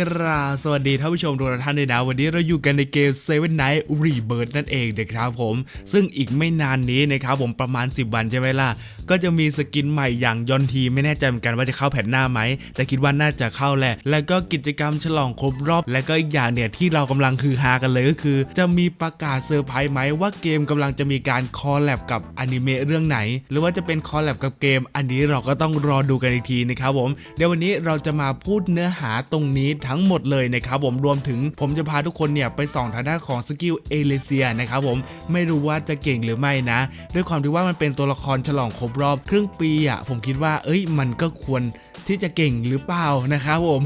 กราบสวัสดีท่านผู้ชมทุกท่านเลยนะ วันนี้เราอยู่กันในเกม Seven Night Rebirth นั่นเองนะครับผม ซึ่งอีกไม่นานนี้นะครับผมประมาณ 10 วันใช่ไหมล่ะ ก็จะมีสกินใหม่อย่างยอนทีไม่แน่ใจเหมือนกันว่าจะเข้าแผ่นหน้าไหม แต่คิดว่าน่าจะเข้าแหละ แล้วก็กิจกรรมฉลองครบรอบ และก็อีกอย่างเนี่ยที่เรากำลังคือฮากันเลยก็คือ จะมีประกาศเซอร์ไพรส์ไหมว่าเกมกำลังจะมีการคอลแลบกับอนิเมะเรื่องไหน หรือว่าจะเป็นคอลแลบกับเกม อันนี้เราก็ต้องรอดูกันอีกทีนะครับผม เดี๋ยววันนี้เราจะมาพูดเนื้อหาตรงนี้ทั้งหมดเลยนะครับผมรวมถึงผมจะพาทุกคนเนี่ยไปส่องทางด้านของสกิลเอเลเซียนะครับผมไม่รู้ว่าจะเก่งหรือไม่นะ ด้วยความที่ว่ามันเป็นตัวละครฉลองครบรอบครึ่งปีอะผมคิดว่าเอ้ยมันก็ควร ที่จะเก่งหรือเปล่านะครับผม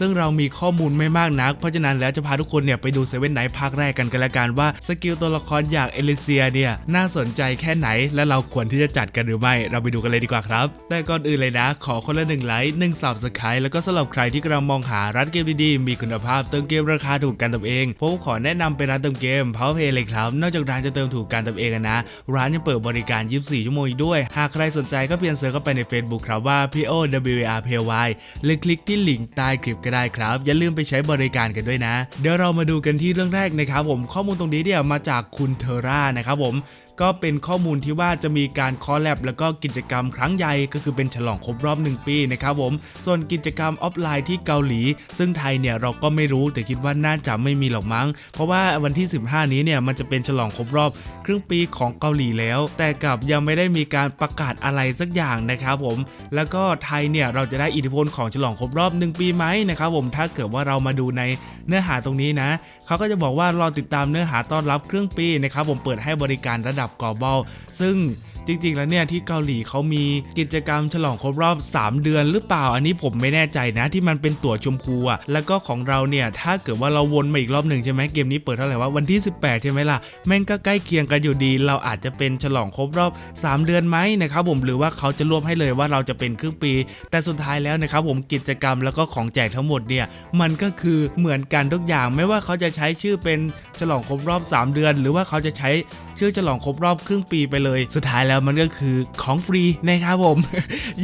ซึ่งเรามีข้อมูลไม่มากนัก เพราะฉะนั้นแล้วจะพาทุกคนเนี่ยไปดูเซเว่นไนท์ภาคแรกกันกันละกันว่าสกิลตัวละครอย่างเอเลเซียเนี่ยน่าสนใจแค่ไหนและเราควรที่จะจัดกันหรือไม่ เราไปดูกันเลยดีกว่าครับ แต่ก่อนอื่นเลยนะ ขอคนละหนึ่งไลค์หนึ่งสับสไครต์แล้วก็สำหรับใครที่กำลังมองหาร้านเกมดีๆ มีคุณภาพเติมเกมราคาถูกกันตัวเอง ผมขอแนะนำเป็นร้านเติมเกม Power เลยครับ นอกจากร้านจะเติมถูกกันตัวเองนะ ร้านยังเปิดบริการ 24 ชั่วโมงอีกด้วย หากใครสนใจก็เพียงเสิร์ชเข้าไปใน Facebook ครับว่า P O W A R P Y หรือคลิกที่ลิงก์ใต้คลิปก็ได้ครับ อย่าลืมไปใช้บริการกันด้วยนะ เดี๋ยวเรามาดูกันที่เรื่องแรกนะครับผมข้อมูลตรงนี้เนี่ยมาจากคุณเทอร่านะครับผม ก็เป็นข้อมูลที่ว่าจะมีการคอลแลบแล้วก็กิจกรรมครั้งใหญ่ก็คือเป็นฉลองครบรอบ 1 ปีนะครับผม ส่วนกิจกรรมออฟไลน์ที่เกาหลี ซึ่งไทยเนี่ยเราก็ไม่รู้แต่คิดว่าน่าจะไม่มีหรอกมั้ง เพราะว่าวันที่ 15 นี้เนี่ยมันจะเป็นฉลองครบรอบ ครึ่งปีของเกาหลีแล้ว แต่กลับยังไม่ได้มีการประกาศอะไรสักอย่างนะครับผม แล้วก็ไทยเนี่ยเราจะได้อิทธิพลของฉลองครบรอบ 1 ปีไหมนะครับผมถ้าเกิดว่าเรามาดูในเนื้อหาตรงนี้นะเขาก็จะบอกว่ารอติดตามเนื้อหาต้อนรับครึ่งปีนะครับผมเปิดให้บริการระดับับ global ซึ่ง จริงๆ แล้วเนี่ยที่เกาหลีเขามีกิจกรรมฉลองครบรอบ 3 เดือนหรือเปล่า อันนี้ผมไม่แน่ใจนะที่มันเป็นตั๋วชมพูอะแล้วก็ของเราเนี่ยถ้าเกิดว่าเราวนมาอีกรอบหนึ่งใช่ไหมเกมนี้เปิดเท่าไหร่ว่าวันที่ 18 ใช่ไหมล่ะแม่งก็ใกล้เคียงกันอยู่ดี เราอาจจะเป็นฉลองครบรอบ 3 เดือนไหมนะครับผมหรือว่าเขาจะรวบให้เลยว่าเราจะเป็นครึ่งปี แต่สุดท้ายแล้วนะครับผมกิจกรรมแล้วก็ของแจกทั้งหมดเนี่ยมันก็คือเหมือนกันทุกอย่างไม่ว่าเขาจะใช้ชื่อเป็นฉลองครบรอบ 3 เดือน หรือว่าเขาจะใช้ชื่อฉลองครบรอบครึ่งปีไปเลย สุดท้ายแล้วมันก็คือของฟรีนะครับผม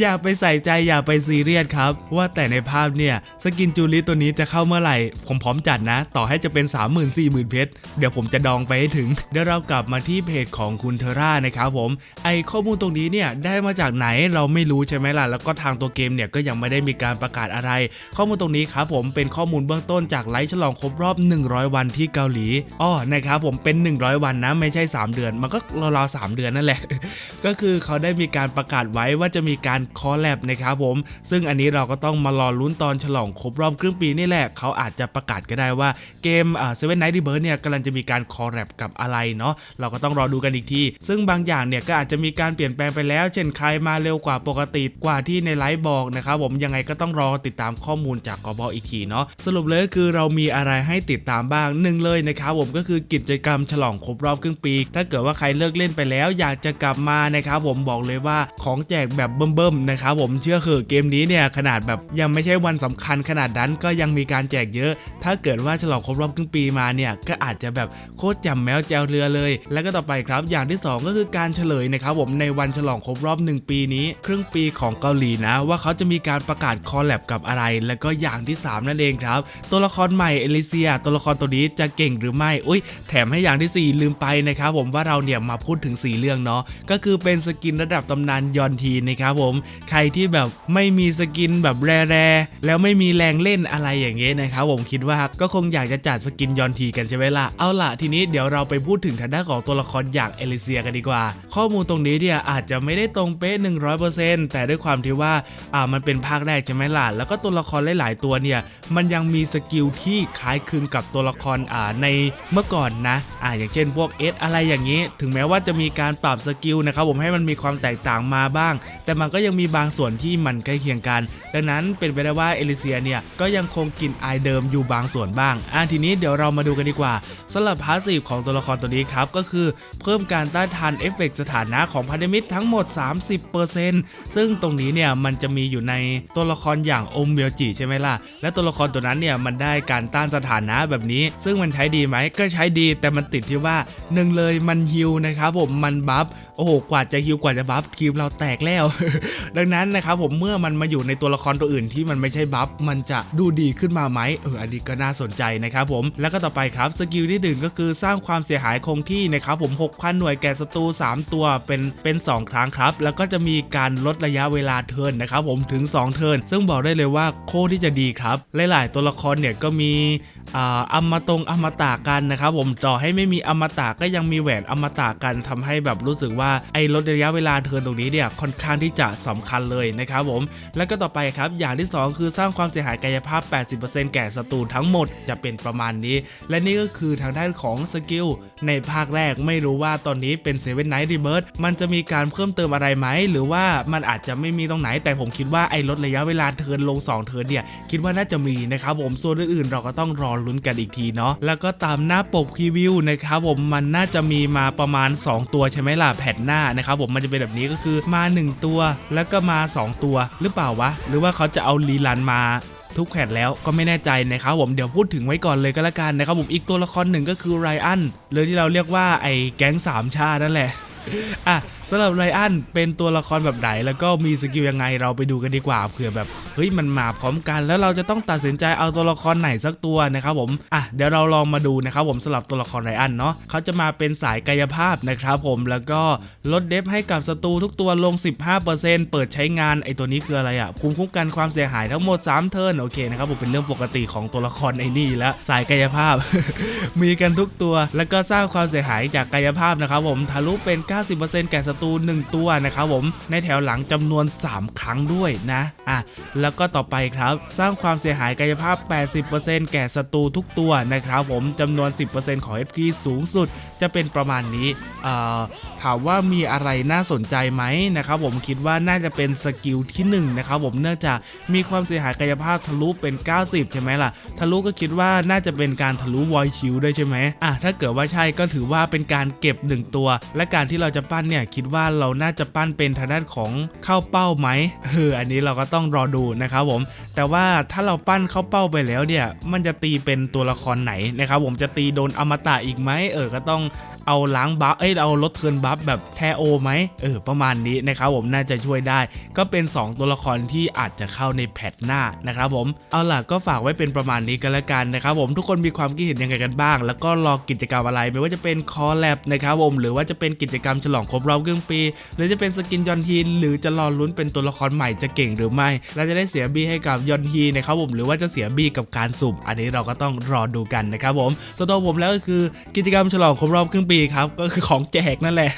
อย่าไปใส่ใจอย่าไปซีเรียสครับ ว่าแต่ในภาพเนี่ยสกินจูลิตัวนี้จะเข้าเมื่อไหร่ ผมพร้อมจัดนะ ต่อให้จะเป็น 3 0 0 0 0 4 0 0 0 0 เพชรเดี๋ยวผมจะดองไปให้ถึง เดี๋ยวเรากลับมาที่เพจของคุณเทอร่านะครับผม ไอข้อมูลตรงนี้เนี่ยได้มาจากไหนเราไม่รู้ใช่ไหมล่ะ แล้วก็ทางตัวเกมเนี่ยก็ยังไม่ได้มีการประกาศอะไร ข้อมูลตรงนี้ครับผมเป็นข้อมูลเบื้องต้นจากไลฟ์ฉลองครบรอบ 100 วันที่เกาหลีอ้อนะครับผมเป็น 100 วันนะไม่ใช่ 3 เดือน มันก็ราวๆ3เดือนนั่นแหละก็คือเขาได้มีการประกาศไว้ว่าจะมีการคอลแลบนะครับผม ซึ่งอันนี้เราก็ต้องมารอลุ้นตอนฉลองครบรอบครึ่งปีนี่แหละ เขาอาจจะประกาศก็ได้ว่าเกมเซเว่นไนท์รีเบิร์เนี่ยกำลังจะมีการคอลแลบกับอะไรเนาะเราก็ต้องรอดูกันอีกที ซึ่งบางอย่างเนี่ยก็อาจจะมีการเปลี่ยนแปลงไปแล้ว เช่นใครมาเร็วกว่าปกติกว่าที่ในไลฟ์บอกนะครับผมยังไงก็ต้องรอติดตามข้อมูลจากกบอีกทีเนาะสรุปเลยก็คือเรามีอะไรให้ติดตามบ้างหนึ่งเลยนะครับผมก็คือกิจกรรมฉลองครบรอบครึ่งปี ถ้าเกิดว่าใครเลิกเล่นไปแล้ว อยากจะกลับมานะครับผมบอกเลยว่าของแจกแบบเบิ่มๆนะครับผมเชื่อคือเกมนี้เนี่ยขนาดแบบยังไม่ใช่วันสำคัญขนาดนั้นก็ยังมีการแจกเยอะ ถ้าเกิดว่าฉลองครบรอบครึ่งปีมาเนี่ยก็อาจจะแบบโคตรจำแมวแจวเรือเลย แล้วก็ต่อไปครับอย่างที่สองก็คือการเฉลยนะครับผมในวันฉลองครบรอบ 1 ปีนี้ ครึ่งปีของเกาหลีนะ ว่าเขาจะมีการประกาศคอลแลบกับอะไร แล้วก็อย่างที่ 3 นั่นเองครับ ตัวละครใหม่เอลิเซีย ตัวละครตัวนี้จะเก่งหรือไม่อุ้ยแถมให้อย่างทีสี่4 ลืมไปนะครับผมว่าเราเนี่ยมาพูดถึง 4 เรื่องเนาะก็็คือเป็นสกินระดับตำนานยอนทีนะครับผมใครที่แบบไม่มีสกินแบบแร่ๆแล้วไม่มีแรงเล่นอะไรอย่างเงี้ยนะครับผมคิดว่าก็คงอยากจะจัดสกินยอนทีกันใช่ไหมล่ะเอาล่ะทีนี้เดี๋ยวเราไปพูดถึงทางด้านของตัวละครอย่างเอลิเซียกันดีกว่า ข้อมูลตรงนี้เนี่ยอาจจะไม่ได้ตรงเป๊ะ100%แต่ด้วยความที่ว่าอ่ามันเป็นภาคแรกใช่ไหมล่ะแล้วก็ตัวละครหลาย ๆ ตัวเนี่ยมันยังมีสกิลที่คล้ายคลึงกับตัวละครอ่าในเมื่อก่อนนะอ่าอย่างเช่นพวกเอสอะไรอย่างนี้ ถึงแม้ว่าจะมีการปรับสกิลนะครับผมให้มันมีความแตกต่างมาบ้าง แต่มันก็ยังมีบางส่วนที่มันใกล้เคียงกัน ดังนั้นเป็นไปได้ว่าเอลิเซียเนี่ยก็ยังคงกลิ่นอายเดิมอยู่บางส่วนบ้างอ่าทีนี้เดี๋ยวเรามาดูกันดีกว่าสำหรับพาสซีฟของตัวละครตัวนี้ครับก็คือเพิ่มการต้านทานเอฟเฟกต์สถานะของพันธมิตรทั้งหมด 30%ซึ่งตรงนี้เนี่ยมันจะมีอยู่ในตัวละครอย่างอมเมียวจิใช่ไหมล่ะ และตัวละครตัวนั้นเนี่ยมันได้การต้านสถานะแบบนี้ ซึ่งมันใช้ดีไหมก็ใช้ดีแต่มันติดที่ว่าหนึ่งเลยมันฮิลนะครับผมมันบัฟโอ้โหกว่าจะฮิวกว่าจะบัฟทีมเราแตกแล้ว ดังนั้นนะครับผมเมื่อมันมาอยู่ในตัวละครตัวอื่นที่มันไม่ใช่บัฟมันจะดูดีขึ้นมาไหมเอออันนี้ก็น่าสนใจนะครับผมแล้วก็ต่อไปครับสกิลที่หนึ่งก็คือสร้างความเสียหายคงที่นะครับผม6,000หน่วยแก่ศัตรู3 ตัวเป็นเป็นสองครั้งครับ แล้วก็จะมีการลดระยะเวลาเทินนะครับผมถึง 2 เทินซึ่งบอกได้เลยว่าโคตรที่จะดีครับหลาย ๆ ตัวละครเนี่ยก็มี อ่าอมตงอมตะกันนะครับผมต่อให้ไม่มีอมตะก็ยังมีแหวนอมตะกันทำให้แบบรู้สึกว่าไอ้ลดระยะเวลาเทินตรงนี้เนี่ยค่อนข้างที่จะสำคัญเลยนะครับผมแล้วก็ต่อไปครับอย่างที่ 2 คือสร้างความเสียหายกายภาพ 80%แก่ศัตรูทั้งหมดจะเป็นประมาณนี้ และนี่ก็คือทางด้านของสกิลในภาคแรกไม่รู้ว่าตอนนี้เป็น7 Night Rebirth มันจะมีการเพิ่มเติมอะไรไหม หรือว่ามันอาจจะไม่มีตรงไหน แต่ผมคิดว่าไอ้ลดระยะเวลาเทินลง 2 เทินเนี่ย คิดว่าน่าจะมีนะครับผมส่วนอื่นๆเราก็ต้องรอลุ้นกันอีกทีเนาะแล้วก็ตามหน้าปกพรีวิวนะครับผมมันน่าจะมีมาประมาณ 2 ตัวใช่ไหมล่ะแผ่นหน้านะครับผมมันจะเป็นแบบนี้ก็คือมา 1 ตัว แล้วก็มา 2 ตัวหรือเปล่าวะ หรือว่าเขาจะเอารีลันมา ทุกแผ่นแล้วก็ไม่แน่ใจนะครับผมเดี๋ยวพูดถึงไว้ก่อนเลยก็แล้วกันนะครับผมอีกตัวละครหนึ่งก็คือไรอันหรือที่เราเรียกว่าไอ้แก๊งสามชาตินั่นแหละอะสำหรับไรอันเป็นตัวละครแบบไหน แล้วก็มีสกิลยังไงเราไปดูกันดีกว่าเผื่อแบบเฮ้ยมันมาพร้อมกัน แล้วเราจะต้องตัดสินใจเอาตัวละครไหนสักตัวนะครับผมอะเดี๋ยวเราลองมาดูนะครับผมสำหรับตัวละครไรอันเนาะเขาจะมาเป็นสายกายภาพนะครับผมแล้วก็ลดเดฟให้กับศัตรูทุกตัวลง 15%เปิดใช้งานไอตัวนี้คืออะไรอะภูมิคุ้มกันความเสียหายทั้งหมด 3 เทิร์นโอเคนะครับผมเป็นเรื่องปกติของตัวละครไอ้นี่แล้วสายกายภาพ มีกันทุกตัว แล้วก็สร้างความเสียหายจากกายภาพนะครับผมทะลุเป็น 90%แก่ศัตรู1 ตัวนะครับผมในแถวหลังจำนวน 3 ครั้งด้วยนะอะแล้วก็ต่อไปครับ สร้างความเสียหายกายภาพ 80%แก่ศัตรูทุกตัวนะครับผมจำนวน 10%ของ HP สูงสุด จะเป็นประมาณนี้เอ่อถามว่ามีอะไรน่าสนใจไหมนะครับผมคิดว่าน่าจะเป็นสกิลที่1นะครับผมเนื่องจากมีความเสียหายกายภาพทะลุเป็น 90 ใช่ไหมล่ะ ทะลุก็คิดว่าน่าจะเป็นการทะลุวอยชิวด้วยใช่ไหมอะถ้าเกิดว่าใช่ก็ถือว่าเป็นการเก็บ 1 ตัว และการที่เราจะปั้นเนี่ยคิดว่าเราน่าจะปั้นเป็นทางด้านของเข้าเป้าไหมเอออันนี้เราก็ต้องรอดูนะครับผม แต่ว่าถ้าเราปั้นเข้าเป้าไปแล้วเนี่ย มันจะตีเป็นตัวละครไหนนะครับผมจะตีโดนอมตะอีกไหมเออก็ต้อง เอาล้างบัฟเอ้ยเอาลดเทิร์นบัฟแบบแทโอไหมเออประมาณนี้นะครับผมน่าจะช่วยได้ ก็เป็น 2 ตัวละครที่อาจจะเข้าในแพทหน้านะครับผมเอาล่ะก็ฝากไว้เป็นประมาณนี้กันละกันนะครับผมทุกคนมีความคิดเห็นยังไงกันบ้าง แล้วก็รอกิจกรรมอะไรไม่ว่าจะเป็นคอลแลบนะครับผมหรือว่าจะเป็นกิจกรรมฉลองครบรอบครึ่งปี หรือจะเป็นสกินยอนทีหรือจะรอลุ้นเป็นตัวละครใหม่จะเก่งหรือไม่เราจะได้เสียบีให้กับยอนทีนะครับผมหรือว่าจะเสียบีกับการสุ่มอันนี้เราก็ต้องรอดูกันนะครับผมส่วนตัวผมแล้วก็คือกิจกรรมฉลองครบรอบครึ่งปีครับก็คือของแจกนั่นแหละ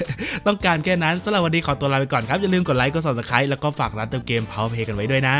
ต้องการแค่นั้นสำหรับวันนี้ขอตัวลาไปก่อนครับอย่าลืมกดไลค์กด subscribe แล้วก็ฝากร้านเติมเกม Power Play กันไว้ด้วยนะ